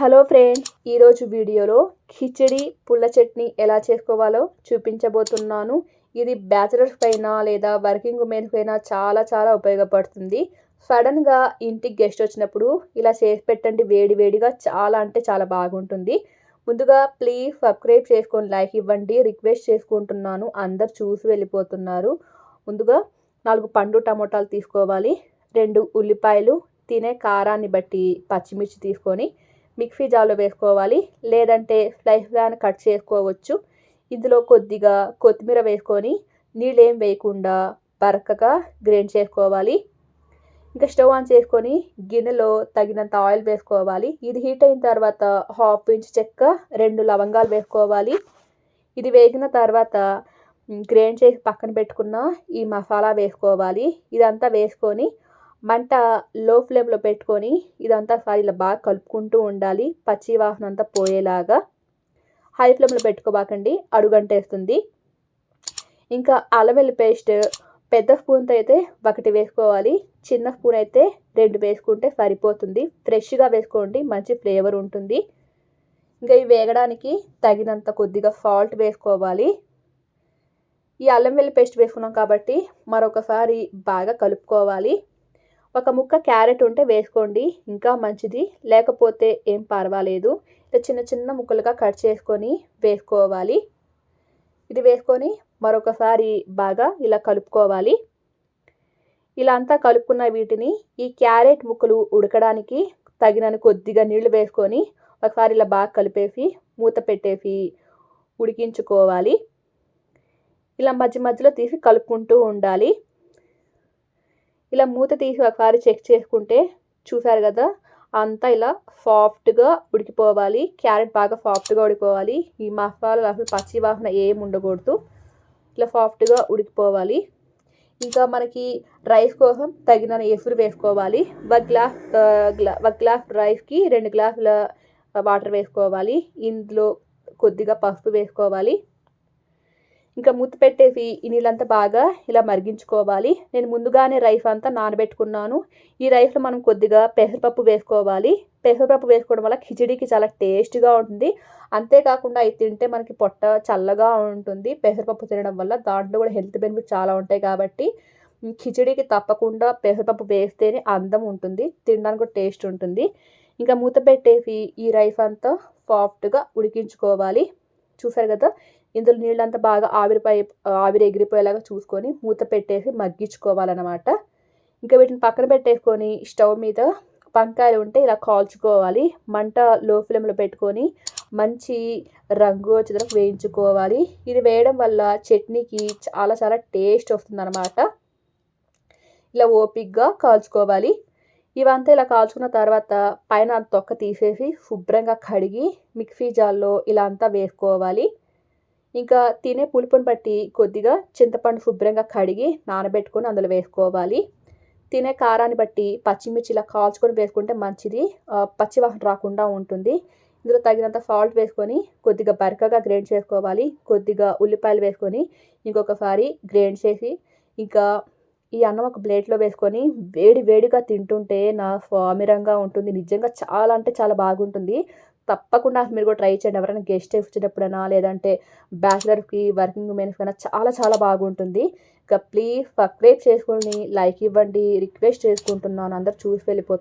Hello friends ఈరోజు వీడియోలో ఖిచడి పుల్ల చట్నీ ఎలా చేసుకోవాలో చూపించబోతున్నాను. ఇది బ్యాచిలర్స్ పైన లేదా వర్కింగ్ ఉమెన్స్ పైన చాలా చాలా ఉపయోగపడుతుంది. సడన్గా ఇంటికి గెస్ట్ వచ్చినప్పుడు ఇలా చేసి పెట్టండి వేడి వేడిగా చాలా అంటే చాలా బాగుంటుంది. ముందుగా ప్లీజ్ సబ్స్క్రైబ్ చేసుకొని లైక్ ఇవ్వండి రిక్వెస్ట్ చేసుకుంటున్నాను. అందరు చూసి వెళ్ళిపోతున్నారు. ముందుగా నాలుగు పండు టమోటాలు తీసుకోవాలి. రెండు ఉల్లిపాయలు తినే కారాన్ని బట్టి పచ్చిమిర్చి తీసుకొని మిక్సీ జార్లో వేసుకోవాలి. లేదంటే స్లైస్ ప్యాన్ కట్ చేసుకోవచ్చు. ఇందులో కొద్దిగా కొత్తిమీర వేసుకొని నీళ్ళు ఏం వేయకుండా బరకగా గ్రైండ్ చేసుకోవాలి. ఇంకా స్టవ్ ఆన్ చేసుకొని గిన్నెలో తగినంత ఆయిల్ వేసుకోవాలి. ఇది హీట్ అయిన తర్వాత హాఫ్ ఇంచ్ చెక్క రెండు లవంగాలు వేసుకోవాలి. ఇది వేగిన తర్వాత గ్రైండ్ చేసి పక్కన పెట్టుకున్న ఈ మసాలా వేసుకోవాలి. ఇదంతా వేసుకొని మంట లో ఫ్లేమ్లో పెట్టుకొని ఇదంతా సారి ఇలా బాగా కలుపుకుంటూ ఉండాలి. పచ్చి వాసన అంతా పోయేలాగా హై ఫ్లేమ్లో పెట్టుకోబాకండి. అడుగంటేస్తుంది. ఇంకా అల్లం పేస్ట్ పెద్ద స్పూన్తో అయితే ఒకటి వేసుకోవాలి. చిన్న స్పూన్ అయితే రెండు వేసుకుంటే సరిపోతుంది. ఫ్రెష్గా వేసుకోండి. మంచి ఫ్లేవర్ ఉంటుంది. ఇంకా ఇవి వేగడానికి తగినంత కొద్దిగా సాల్ట్ వేసుకోవాలి. ఈ అల్లం వెల్లి పేస్ట్ వేసుకున్నాం కాబట్టి మరొకసారి బాగా కలుపుకోవాలి. ఒక ముక్క క్యారెట్ ఉంటే వేసుకోండి ఇంకా మంచిది. లేకపోతే ఏం పర్వాలేదు. ఇలా చిన్న చిన్న ముక్కలుగా కట్ చేసుకొని వేసుకోవాలి. ఇది వేసుకొని మరొకసారి బాగా ఇలా కలుపుకోవాలి. ఇలా అంతా కలుపుకున్న వీటిని ఈ క్యారెట్ ముక్కలు ఉడకడానికి తగినని కొద్దిగా నీళ్ళు వేసుకొని ఒకసారి ఇలా బాగా కలిపేసి మూత పెట్టేసి ఉడికించుకోవాలి. ఇలా మధ్య మధ్యలో తీసి కలుపుకుంటూ ఉండాలి. ఇలా మూత తీసి ఒకసారి చెక్ చేసుకుంటే చూసారు కదా అంతా ఇలా సాఫ్ట్గా ఉడికిపోవాలి. క్యారెట్ బాగా సాఫ్ట్గా ఉడికిపోవాలి. ఈ మసాలా అసలు పచ్చి వాసన ఏం ఉండకూడదు. ఇలా సాఫ్ట్గా ఉడికిపోవాలి. ఇంకా మనకి రైస్ కోసం తగిన ఎసురు వేసుకోవాలి. ఒక గ్లాస్ ఒక గ్లాస్ రైస్కి రెండు గ్లాసుల వాటర్ వేసుకోవాలి. ఇందులో కొద్దిగా పసుపు వేసుకోవాలి. ఇంకా మూత పెట్టేసి ఈ నీళ్ళంతా బాగా ఇలా మరిగించుకోవాలి. నేను ముందుగానే రైస్ అంతా నానబెట్టుకున్నాను. ఈ రైస్లో మనం కొద్దిగా పెసరపప్పు వేసుకోవాలి. పెసరపప్పు వేసుకోవడం వల్ల ఖిచడీకి చాలా టేస్ట్గా ఉంటుంది. అంతేకాకుండా అవి తింటే మనకి పొట్ట చల్లగా ఉంటుంది. పెసరపప్పు తినడం వల్ల దాంట్లో కూడా హెల్త్ బెనిఫిట్ చాలా ఉంటాయి కాబట్టి ఖిచడీకి తప్పకుండా పెసరపప్పు వేస్తేనే అందం ఉంటుంది. తినడానికి కూడా టేస్ట్ ఉంటుంది. ఇంకా మూత పెట్టేసి ఈ రైస్ అంతా సాఫ్ట్గా ఉడికించుకోవాలి. చూసారు కదా? ఇందులో నీళ్ళంతా బాగా ఆవిరిపై ఆవిరి ఎగిరిపోయేలాగా చూసుకొని మూత పెట్టేసి మగ్గించుకోవాలన్నమాట. ఇంకా వీటిని పక్కన పెట్టేసుకొని స్టవ్ మీద పంకాయలు ఉంటే ఇలా కాల్చుకోవాలి. మంట లో ఫ్లేమ్లో పెట్టుకొని మంచి రంగు వచ్చేదాకా వేయించుకోవాలి. ఇది వేయడం వల్ల చట్నీకి చాలా చాలా టేస్ట్ వస్తుందన్నమాట. ఇలా ఓపిక్గా కాల్చుకోవాలి. ఇవంతా ఇలా కాల్చుకున్న తర్వాత పైన తొక్క తీసేసి శుభ్రంగా కడిగి మిక్సీ జార్లో ఇలా అంతా వేసుకోవాలి. ఇంకా తినే పులుపుని బట్టి కొద్దిగా చింతపండు శుభ్రంగా కడిగి నానబెట్టుకొని అందులో వేసుకోవాలి. తినే కారాన్ని బట్టి పచ్చిమిర్చి ఇలా కాల్చుకొని వేసుకుంటే మంచిది. పచ్చివాసన రాకుండా ఉంటుంది. ఇందులో తగినంత సాల్ట్ వేసుకొని కొద్దిగా బరకగా గ్రైండ్ చేసుకోవాలి. కొద్దిగా ఉల్లిపాయలు వేసుకొని ఇంకొకసారి గ్రైండ్ చేసి ఇంకా ఈ అన్నం ఒక ప్లేట్లో వేసుకొని వేడి వేడిగా తింటుంటే నా స్వామిరంగా ఉంటుంది. నిజంగా చాలా అంటే చాలా బాగుంటుంది. తప్పకుండా మీరు కూడా ట్రై చేయండి. ఎవరైనా గెస్ట్ వచ్చేటప్పుడైనా లేదంటే బ్యాచిలర్కి వర్కింగ్ ఉమెన్స్ కన్నా చాలా చాలా బాగుంటుంది. ఇక ప్లీజ్ సబ్స్క్రైబ్ చేసుకొని లైక్ ఇవ్వండి. రిక్వెస్ట్ చేసుకుంటున్నాను. అందరు చూసి వెళ్ళిపోతారు.